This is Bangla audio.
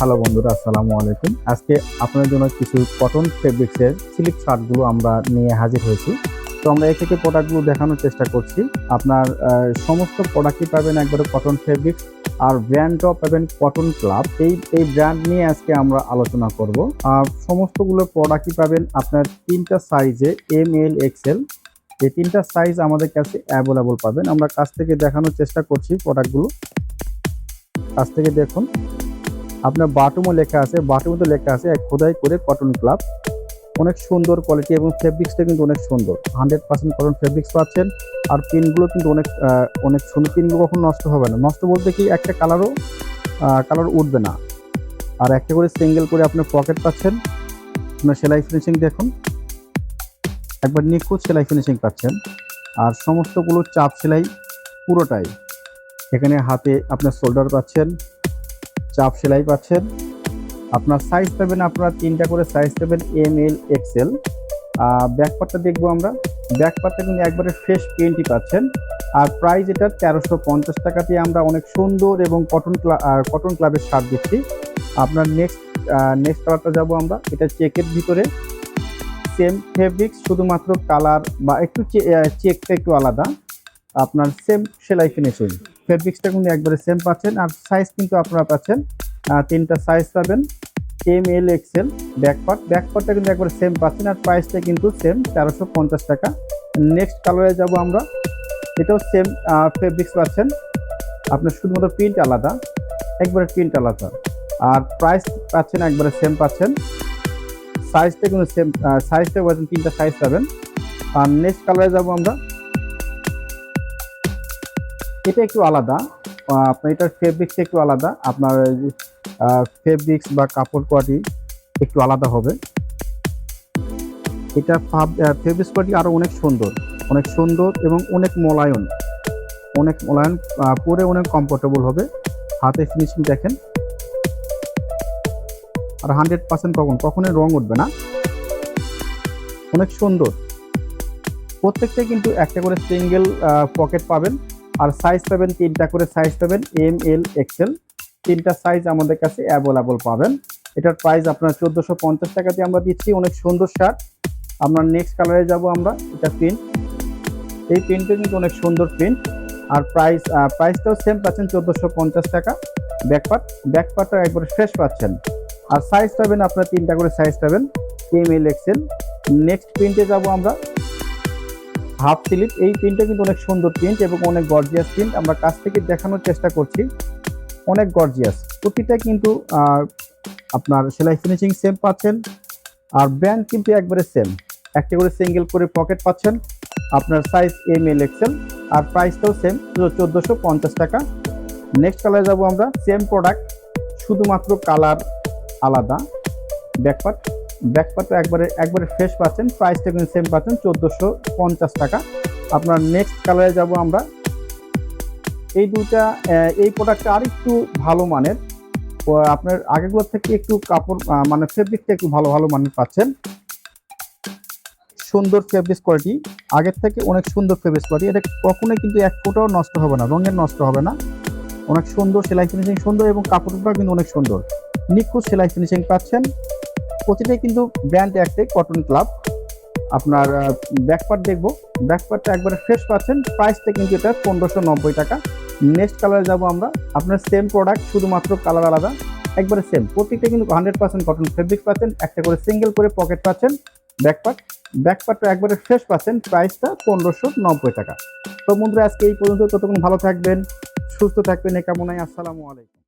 হ্যালো বন্ধুরা, আসসালামু আলাইকুম। আজকে আপনাদের জন্য কিছু কটন ফেব্রিক্সের সিল্ক শার্টগুলো আমরা নিয়ে হাজির হয়েছি। তো আমরা এই থেকে প্রোডাক্টগুলো দেখানোর চেষ্টা করছি। আপনার সমস্ত প্রোডাক্টই পাবেন একবারে কটন ফেব্রিক্স আর ব্র্যান্ডও পাবেন কটন ক্লাব এই এই ব্র্যান্ড নিয়ে আজকে আমরা আলোচনা করব। আর সমস্তগুলো প্রোডাক্টই পাবেন আপনার তিনটা সাইজে এম এল এক্সেল এই তিনটা সাইজ আমাদের কাছে অ্যাভেলেবল পাবেন। আমরা কাছ থেকে দেখানোর চেষ্টা করছি প্রোডাক্টগুলো কাছ থেকে দেখুন। আপনার বাটুমও লেখা আছে, বাটুমতে লেখা আছে, এক খোদাই করে কটন ক্লাব অনেক সুন্দর কোয়ালিটি এবং ফেব্রিক্সটা কিন্তু অনেক সুন্দর। হান্ড্রেড পার্সেন্ট কটন ফেব্রিক্স পাচ্ছেন। আর পিনগুলো কিন্তু অনেক অনেক সুন্দর। পিনগুলো কখন নষ্ট হবে না। নষ্ট বলতে কি, একটা কালারও কালার উঠবে না। আর একটা করে সিঙ্গেল করে আপনার পকেট পাচ্ছেন। আপনার সেলাই ফিনিশিং দেখুন। একবার নিখুঁত সেলাই ফিনিশিং পাচ্ছেন। আর সমস্তগুলো চাপ সেলাই পুরোটাই। এখানে হাতে আপনার শোল্ডার পাচ্ছেন। চাপ সেলাই পাচ্ছেন। আপনার সাইজ পাবেন আপনারা তিনটা করে সাইজ পাবেন এম এল এক্সেল ব্যাকপার্টটা দেখব আমরা। ব্যাকপার্টটা কিন্তু একবারে ফ্রেশ প্রিন্টই পাচ্ছেন। আর প্রাইস এটা তেরোশো পঞ্চাশ টাকা দিয়ে আমরা অনেক সুন্দর এবং কটন ক্লা কটন ক্লাবের শার্ট দিচ্ছি। আপনার নেক্সট নেক্সট কালারটা যাব আমরা। এটা চেকের ভিতরে। সেম ফেব্রিক্স শুধুমাত্র কালার বা একটু চেকটা একটু আলাদা। আপনার সেম সেলাই ফিনিশিং ফেব্রিক্সটা কিন্তু একবারে সেম পাচ্ছেন। আর সাইজ কিন্তু আপনারা পাচ্ছেন তিনটা সাইজ পাবেন। M L XL back part ব্যাকপার্টটা কিন্তু একবারে সেম পাচ্ছেন আর প্রাইসটা কিন্তু সেম তেরোশো পঞ্চাশ টাকা। নেক্সট কালারে যাব আমরা। এটাও সেম ফেব্রিক্স পাচ্ছেন। আপনার শুধুমাত্র প্রিন্ট আলাদা, একবারে প্রিন্ট আলাদা। আর প্রাইস পাচ্ছেন, একবারে সেম পাচ্ছেন। সাইজটা কিন্তু সেম সাইজটা পাচ্ছেন, তিনটা সাইজ পাবেন। আর নেক্সট কালারে যাব আমরা। এটা একটু আলাদা। আপনার এটার ফেব্রিক্স একটু আলাদা। আপনার ফেব্রিক্স বা কাপড় কোয়ালিটি একটু আলাদা হবে। এটা ফেব্রিক্স কোয়ালিটি আরও অনেক সুন্দর। অনেক সুন্দর এবং অনেক মোলায়ন অনেক মোলায়ন পরে অনেক কমফোর্টেবল হবে। হাতে ফিনিশিং দেখেন। আর হান্ড্রেড পার্সেন্ট কখন? কখনোই রং উঠবে না। অনেক সুন্দর। প্রত্যেকটাই কিন্তু একটা করে সিঙ্গেল পকেট পাবেন। আর সাইজ পাবেন তিনটা করে সাইজ পাবেন এম এল এক্সেল তিনটা সাইজ আমাদের কাছে অ্যাভেলেবল পাবেন। এটার প্রাইস আপনার চোদ্দোশো পঞ্চাশ টাকা দিয়ে আমরা দিচ্ছি, অনেক সুন্দর শার্ট আমরা নেক্সট কালারে যাব আমরা, এটা প্রিন্ট এই প্রিন্টটা কিন্তু অনেক সুন্দর প্রিন্ট আর প্রাইস প্রাইসটাও সেম পাচ্ছেন চোদ্দোশো পঞ্চাশ টাকা। ব্যাকপার্ট ব্যাকপার্টটা একবারে ফ্রেশ পাচ্ছেন। আর সাইজ পাবেন আপনার তিনটা করে সাইজ পাবেন এম এল এক্সেল নেক্সট প্রিন্টে যাব আমরা হাফ স্লিপ। এই প্রিন্টটা কিন্তু অনেক সুন্দর প্রিন্ট এবং অনেক গর্জিয়াস প্রিন্ট আমরা কাছ থেকে দেখানোর চেষ্টা করছি। অনেক গর্জিয়াস প্রতিটা কিন্তু আপনার সেলাই ফিনিশিং সেম পাচ্ছেন। আর ব্র্যান্ড কিন্তু একবারে সেম একটা করে সিঙ্গেল করে পকেট পাচ্ছেন। আপনার সাইজ এম এল এক্সেল আর প্রাইসটাও সেম চোদ্দোশো পঞ্চাশ টাকা। নেক্সট কালারে যাব আমরা। সেম প্রোডাক্ট শুধুমাত্র কালার আলাদা। ব্যাকপার্ট ব্যাকপার্টটা একবারে একবারে ফ্রেশ পাচ্ছেন। প্রাইসটা কিন্তু সেম পাচ্ছেন, চোদ্দোশো পঞ্চাশ টাকা। আপনার নেক্সট কালারে যাব আমরা। এই দুটা এই প্রোডাক্টটা আর একটু ভালো মানের। আপনার আগেগুলোর থেকে একটু কাপড় মানে ফেব্রিকটা একটু ভালো ভালো মানের পাচ্ছেন। সুন্দর ফেব্রিক কোয়ালিটি আগের থেকে অনেক সুন্দর ফেব্রিক কোয়ালিটি এটা কখনোই কিন্তু এক ফোটাও নষ্ট হবে না, রঙের নষ্ট হবে না। অনেক সুন্দর সেলাই ফিনিশিং সুন্দর এবং কাপড়টা কিন্তু অনেক সুন্দর। নিখুঁত সেলাই ফিনিশিং পাচ্ছেন। প্রতিটাই কিন্তু ব্র্যান্ড একটাই কটন ক্লাব আপনার ব্যাকপার্ট দেখব। ব্যাকপার্টটা একবারে ফ্রেশ পাচ্ছেন। প্রাইসটা কিন্তু এটা পনেরোশো নব্বই টাকা। নেক্সট কালারে যাব আমরা। আপনার সেম প্রোডাক্ট শুধুমাত্র কালার আলাদা। একবারে সেম প্রত্যেকটা কিন্তু হান্ড্রেড পার্সেন্ট কটন ফেব্রিক পাচ্ছেন। একটা করে সিঙ্গেল করে পকেট পাচ্ছেন। ব্যাকপার্ট ব্যাকপার্টটা একবারে ফ্রেশ পাচ্ছেন। প্রাইসটা পনেরোশো নব্বই টাকা। তো বন্ধুরা, আজকে এই পর্যন্ত। ততক্ষণ ভালো থাকবেন, সুস্থ থাকবেন। এ কামনায় আসসালামু আলাইকুম।